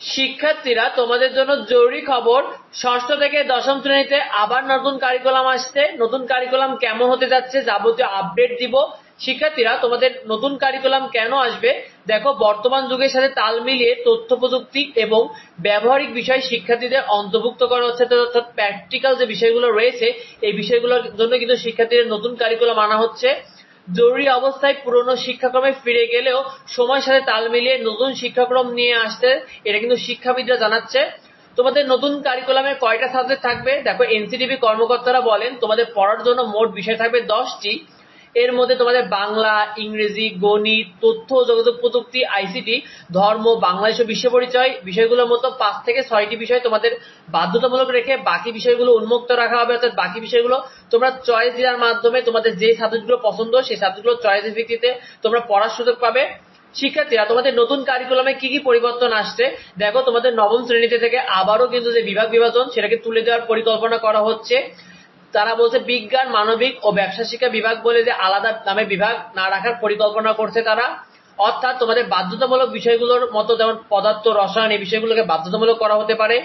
শিক্ষার্থীরা, তোমাদের জন্য জরুরি খবর, ষষ্ঠ থেকে দশম শ্রেণীতে আবার নতুন কারিকুলাম আসছে। নতুন কারিকুলাম কেমন হতে যাচ্ছে যাবতীয় আপডেট দিব। শিক্ষার্থীরা, তোমাদের নতুন কারিকুলাম কেন আসবে? দেখো, বর্তমান যুগের সাথে তাল মিলিয়ে তথ্য প্রযুক্তি এবং ব্যবহারিক বিষয় শিক্ষার্থীদের অন্তর্ভুক্ত করা হচ্ছে। অর্থাৎ প্র্যাকটিক্যাল যে বিষয়গুলো রয়েছে, এই বিষয়গুলোর জন্য কিন্তু শিক্ষার্থীদের নতুন কারিকুলাম আনা হচ্ছে। জরুরি অবস্থায় পুরনো শিক্ষাক্রমে ফিরে গেলেও সময়ের সাথে তাল মিলিয়ে নতুন শিক্ষাক্রম নিয়ে আসতে এটা কিন্তু শিক্ষাবিদরা জানাচ্ছে। তোমাদের নতুন কারিকুলামে কয়টা সাবজেক্ট থাকবে? দেখো এনসিটিভি কর্মকর্তারা বলেন, তোমাদের পড়ার জন্য মোট বিষয় থাকবে দশটি। এর মধ্যে তোমাদের বাংলা, ইংরেজি, গণিত, তথ্য যোগাযোগ প্রযুক্তি আইসিটি ধর্ম বাংলাদেশ বিশ্ব পরিচয়, বিষয়গুলোর মতো পাঁচ থেকে ছয়টি বিষয় তোমাদের বাধ্যতামূলক রেখে বাকি বিষয়গুলো উন্মুক্ত রাখা হবে, অর্থাৎ বাকি বিষয়গুলো তোমরা চয়েস দেওয়ার মাধ্যমে তোমাদের যে সাবজেক্টগুলো পছন্দ, সেই সাবজেক্টগুলো চয়েসের ভিত্তিতে তোমরা পড়ার সুযোগ পাবে। শিক্ষার্থীরা, তোমাদের নতুন কারিকুলামে কি কি পরিবর্তন আসছে? দেখো, তোমাদের নবম শ্রেণীতে থেকে আবারও কিন্তু যে বিভাগ বিভাজন, সেটাকে তুলে দেওয়ার পরিকল্পনা করা হচ্ছে। তারা বলছে বিজ্ঞান, মানবিক ও ব্যবসা শিক্ষা বিভাগ বলে যে আলাদা নামে বিভাগ না রাখার পরিকল্পনা করছে তারা। অর্থাৎ তোমাদের বাধ্যতামূলক বিষয়গুলোর মতো যেমন পদার্থ, রসায়ন, এই বিষয়গুলোকে বাধ্যতামূলক করা হতে পারে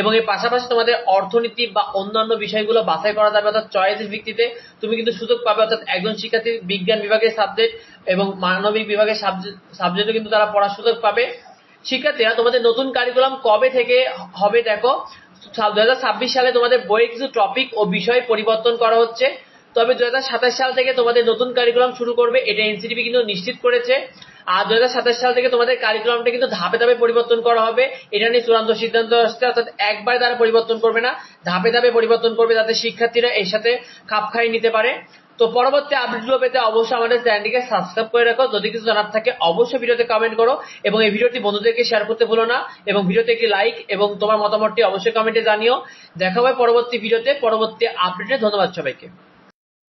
এবং এর পাশাপাশি তোমাদের অর্থনীতি বা অন্যান্য বিষয়গুলো বাছাই করা যাবে। অর্থাৎ চয়েসের ভিত্তিতে তুমি কিন্তু সুযোগ পাবে। অর্থাৎ একজন শিক্ষার্থী বিজ্ঞান বিভাগের সাবজেক্ট এবং মানবিক বিভাগের সাবজেক্ট সাবজেক্টও কিন্তু তারা পড়ার সুযোগ পাবে। শিক্ষার্থীরা, তোমাদের নতুন কারিকুলাম কবে থেকে হবে দেখো? দু সালে তোমাদের বইয়ের কিছু টপিক ও বিষয় পরিবর্তন করা হচ্ছে। তবে দু সাল থেকে তোমাদের নতুন কারিকুলাম শুরু করবে, এটা এনসিটিভি কিন্তু নিশ্চিত করেছে। আর দু হাজার সাতাশ সাল থেকে তোমাদের কারিকুলামটা কিন্তু ধাপে ধাপে পরিবর্তন করা হবে। এটা নিয়ে চূড়ান্ত সিদ্ধান্ত আসছে, অর্থাৎ একবার তারা পরিবর্তন করবে না, ধাপে ধাপে পরিবর্তন করবে যাতে শিক্ষার্থীরা এর সাথে খাপ খাই নিতে পারে। তো পরবর্তী আপডেটগুলো পেতে অবশ্যই আমাদের চ্যানেলটিকে সাবস্ক্রাইব করে রাখো। যদি কিছু জানার থাকে, অবশ্যই ভিডিওতে কমেন্ট করো এবং এই ভিডিওটি বন্ধুদেরকে শেয়ার করতে ভুলো না এবং ভিডিওতে একটি লাইক এবং তোমার মতামতটি অবশ্যই কমেন্টে জানিও। দেখা হবে পরবর্তী ভিডিওতে পরবর্তী আপডেটে ধন্যবাদ সবাইকে।